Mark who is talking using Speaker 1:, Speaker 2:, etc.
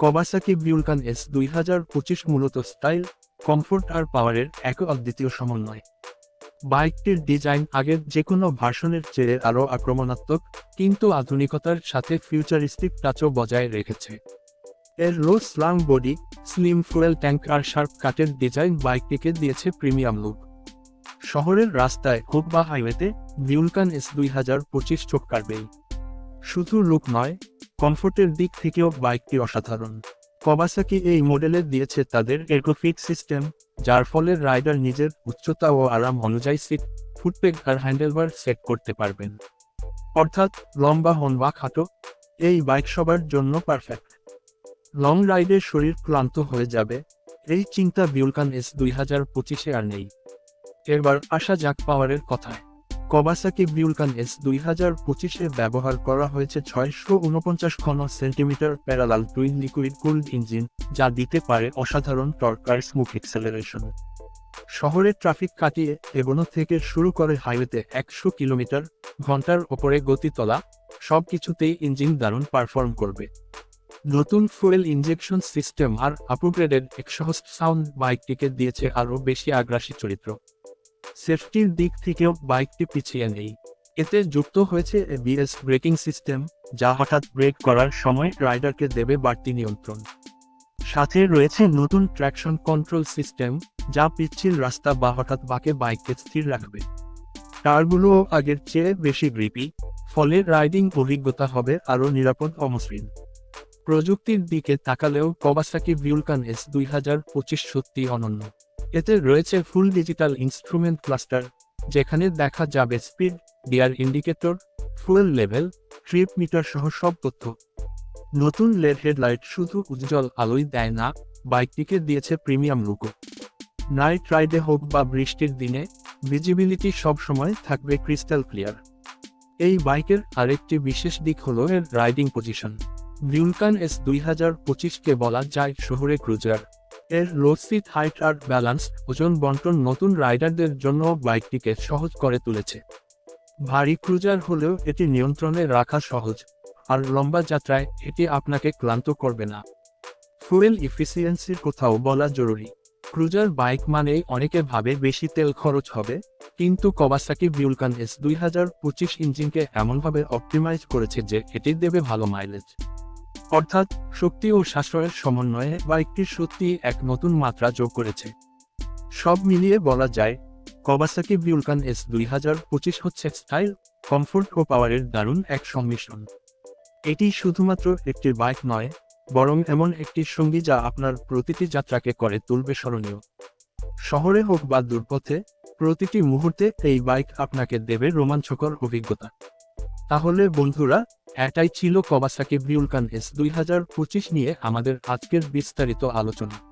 Speaker 1: কবাসাকি বিউলকান S দুই হাজার পঁচিশ মূলত স্টাইল কমফোর্ট আর পাওয়ারের এক অদ্বিতীয় সমন্বয়। বাইকটির ডিজাইন আগের যে কোনো ভার্সনের চেয়ে আরও আক্রমণাত্মক, কিন্তু আধুনিকতার সাথে ফিউচারিস্টিক টাচও বজায় রেখেছে। এর low slung body slim fuel tank আর শার্প কাটের ডিজাইন বাইকটিকে দিয়েছে প্রিমিয়াম লুক শহরের রাস্তায় হোক বা হাইওয়েতে ভিউলকান এস দুই হাজার পঁচিশ চোখ কাটবেই। শুধু লুক নয় কমফোর্টের দিক থেকেও বাইকটি অসাধারণ। কবাসাকি এই মডেলে দিয়েছে তাদের এরকোফিট সিস্টেম যার ফলে রাইডার নিজের উচ্চতা ও আরাম অনুযায়ী সিট ফুটপেগ আর হ্যান্ডেলবার সেট করতে পারবেন। অর্থাৎ লম্বা হন বা খাটো, এই বাইক সবার জন্য পারফেক্ট লং রাইডে শরীর ক্লান্ত হয়ে যাবে, এই চিন্তা বিউলকান এস দুই হাজার পঁচিশে আর নেই। এবার আসা যাক পাওয়ারের কথায়। কবাসাকি বিউলকান এস দুই হাজার পঁচিশে ব্যবহার করা হয়েছে ছয়শো উনপঞ্চাশ ঘন centimetre parallel twin liquid cooled engine যা দিতে পারে অসাধারণ টর্কার স্মুথ এক্সেলারেশন শহরের ট্রাফিক কাটিয়ে এগোনো থেকে শুরু করে হাইওয়েতে একশো কিলোমিটার, ঘণ্টার ওপরে গতি তোলা সব কিছুতেই ইঞ্জিন দারুণ পারফর্ম করবে। নতুন ফুয়েল ইঞ্জেকশন সিস্টেম আর আপগ্রেডেড এক্সহস্ট সাউন্ড বাইকটিকে দিয়েছে আরও বেশি আগ্রাসী চরিত্র। সেফটির দিক থেকেও বাইকটি পিছিয়ে নেই। এতে যুক্ত হয়েছে এবিএস ব্রেকিং সিস্টেম, যা হঠাৎ ব্রেক করার সময় রাইডারকে দেবে বাড়তি নিয়ন্ত্রণ। সাথে রয়েছে নতুন ট্র্যাকশন কন্ট্রোল সিস্টেম, যা পিচ্ছিল রাস্তা বা হঠাৎ বাঁকে বাইককে স্থির রাখবে। টায়ারগুলোও আগের চেয়ে বেশি গ্রিপি, ফলে রাইডিং অভিজ্ঞতা হবে আরও নিরাপদ অমসৃণ প্রযুক্তির দিকে তাকালেও কবাসাকি ভিউলকান এস দুই হাজার পঁচিশ সত্যি অনন্য। এতে রয়েছে ফুল ডিজিটাল ইনস্ট্রুমেন্ট ক্লাস্টার, যেখানে দেখা যাবে speed, gear indicator, fuel level, trip meter সহ সব তথ্য। নতুন লেড হেডলাইট শুধু উজ্জ্বল আলোই দেয় না, বাইকটিকে দিয়েছে প্রিমিয়াম লুকও। নাইট রাইডে হোক বা বৃষ্টির দিনে, ভিজিবিলিটি সব সময় থাকবে ক্রিস্টাল ক্লিয়ার। এই বাইকের আরেকটি বিশেষ দিক হল এর রাইডিং পজিশন। ভিউলকান এস দুই হাজার পঁচিশকে বলা যায় শহরে ক্রুজার। এর লো সিট হাইট আর ব্যালান্স ওজন বন্টন নতুন রাইডারদের জন্য বাইকটিকে সহজ করে তুলেছে। ভারী ক্রুজার হলেও এটি নিয়ন্ত্রণে রাখা সহজ, আর লম্বা যাত্রায় এটি আপনাকে ক্লান্ত করবে না। ফুয়েল ইফিসিয়েন্সির কোথাও বলা জরুরি, ক্রুজার বাইক মানেই অনেকে ভাবে বেশি তেল খরচ হবে, কিন্তু কবাসাকি বিউলকান এস দুই হাজার পঁচিশ ইঞ্জিনকে এমনভাবে অপটিমাইজ করেছে যে এটি দেবে ভালো মাইলেজ। অর্থাৎ শক্তি ও সাশ্রয়ের সমন্বয়ে বাইকটি সত্যি এক নতুন মাত্রা যোগ করেছে। সব মিলিয়ে বলা যায় কবাসাকি ভিউলকান এস দুই হাজার পঁচিশ হচ্ছে স্টাইল কমফোর্ট ও পাওয়ারের দারুণ এক সংমিশ্রণ। এটি শুধুমাত্র একটি বাইক নয়, বরং এমন একটি সঙ্গী যা আপনার প্রতিটি যাত্রাকে করে তুলবে স্মরণীয়। শহরে হোক বা দুর্পথে, প্রতিটি মুহূর্তে এই বাইক আপনাকে দেবে রোমাঞ্চকর অভিজ্ঞতা। তাহলে বন্ধুরা এটাই ছিল কবাসাকি বিউলকান এস দুই হাজার পঁচিশ নিয়ে আমাদের আজকের বিস্তারিত আলোচনা।